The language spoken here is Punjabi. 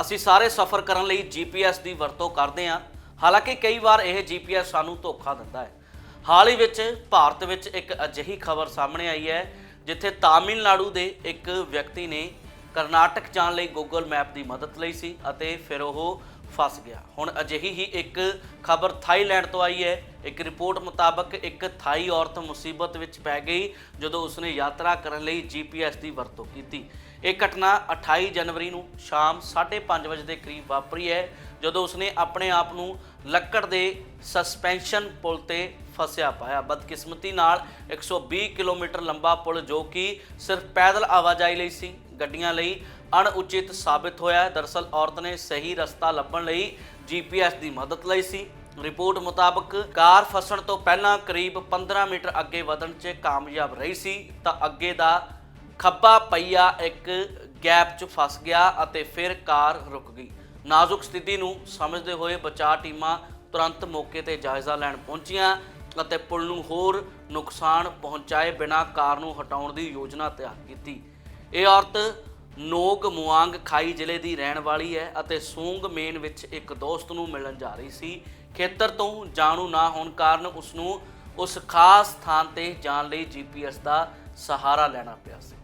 ਅਸੀਂ ਸਾਰੇ ਸਫ਼ਰ ਕਰਨ ਲਈ GPS ਦੀ ਵਰਤੋਂ ਕਰਦੇ ਹਾਂ। ਹਾਲਾਂਕਿ ਕਈ ਵਾਰ ਇਹ GPS ਸਾਨੂੰ ਧੋਖਾ ਦਿੰਦਾ ਹੈ। ਹਾਲ ਹੀ ਵਿੱਚ ਭਾਰਤ ਵਿੱਚ ਇੱਕ ਅਜਿਹੀ ਖਬਰ ਸਾਹਮਣੇ ਆਈ ਹੈ, ਜਿੱਥੇ ਤਾਮਿਲਨਾਡੂ ਦੇ ਇੱਕ ਵਿਅਕਤੀ ਨੇ ਕਰਨਾਟਕ ਜਾਣ ਲਈ Google ਮੈਪ ਦੀ ਮਦਦ ਲਈ ਸੀ ਅਤੇ ਫਿਰ ਉਹ ਫਸ ਗਿਆ। ਹੁਣ ਅਜਿਹੀ ਹੀ ਇੱਕ ਖਬਰ ਥਾਈਲੈਂਡ ਤੋਂ ਆਈ ਹੈ। ਇੱਕ ਰਿਪੋਰਟ ਮੁਤਾਬਕ ਇੱਕ ਥਾਈ ਔਰਤ ਮੁਸੀਬਤ ਵਿੱਚ ਪੈ ਗਈ ਜਦੋਂ ਉਸਨੇ ਯਾਤਰਾ ਕਰਨ ਲਈ GPS ਦੀ ਵਰਤੋਂ ਕੀਤੀ। ਇਹ ਘਟਨਾ 28 ਜਨਵਰੀ ਨੂੰ ਸ਼ਾਮ 5:30 ਵਜੇ ਦੇ ਕਰੀਬ ਵਾਪਰੀ ਹੈ, ਜਦੋਂ ਉਸਨੇ ਆਪਣੇ ਆਪ ਨੂੰ ਲੱਕੜ ਦੇ ਸਸਪੈਂਸ਼ਨ ਪੁਲ ਤੇ ਫਸਿਆ ਪਾਇਆ। ਬਦਕਿਸਮਤੀ ਨਾਲ 120 ਕਿਲੋਮੀਟਰ ਲੰਬਾ ਪੁਲ ਜੋ ਕਿ ਸਿਰਫ ਪੈਦਲ ਆਵਾਜਾਈ ਲਈ ਸੀ, ਗੱਡੀਆਂ ਲਈ ਅਣਉਚਿਤ ਸਾਬਿਤ ਹੋਇਆ ਹੈ। ਦਰਅਸਲ ਔਰਤ ਨੇ ਸਹੀ ਰਸਤਾ ਲੱਭਣ ਲਈ GPS ਦੀ ਮਦਦ ਲਈ ਸੀ। ਰਿਪੋਰਟ ਮੁਤਾਬਕ ਕਾਰ ਫਸਣ ਤੋਂ ਪਹਿਲਾਂ ਕਰੀਬ 15 ਮੀਟਰ ਅੱਗੇ ਵਧਣ 'ਚ ਕਾਮਯਾਬ ਰਹੀ ਸੀ, ਤਾਂ ਅੱਗੇ ਦਾ ਖੱਬਾ ਪਹੀਆ ਇੱਕ ਗੈਪ 'ਚ ਫਸ ਗਿਆ ਅਤੇ ਫਿਰ ਕਾਰ ਰੁਕ ਗਈ। ਨਾਜ਼ੁਕ ਸਥਿਤੀ ਨੂੰ ਸਮਝਦੇ ਹੋਏ ਬਚਾਅ ਟੀਮਾਂ ਤੁਰੰਤ ਮੌਕੇ ਤੇ ਜਾਇਜ਼ਾ ਲੈਣ ਪਹੁੰਚੀਆਂ। ਅਤੇ ਪੁਲ ਨੂੰ ਹੋਰ ਨੁਕਸਾਨ ਪਹੁੰਚਾਏ ਬਿਨਾਂ ਕਾਰ ਨੂੰ ਹਟਾਉਣ ਦੀ ਯੋਜਨਾ ਤਿਆਰ ਕੀਤੀ। ਇਹ ਔਰਤ ਨੋਗ ਮੁਆਂਗ ਖਾਈ ਜ਼ਿਲ੍ਹੇ ਦੀ ਰਹਿਣ ਵਾਲੀ ਹੈ ਅਤੇ ਸੂੰਗ ਮੇਨ ਵਿੱਚ ਇੱਕ ਦੋਸਤ ਨੂੰ ਮਿਲਣ ਜਾ ਰਹੀ ਸੀ। ਖੇਤਰ ਤੋਂ ਜਾਣੂ ਨਾ ਹੋਣ ਕਾਰਨ ਉਸ ਨੂੰ ਉਸ ਖਾਸ ਥਾਂ ਤੇ ਜਾਣ ਲਈ GPS ਦਾ ਸਹਾਰਾ ਲੈਣਾ ਪਿਆ ਸੀ।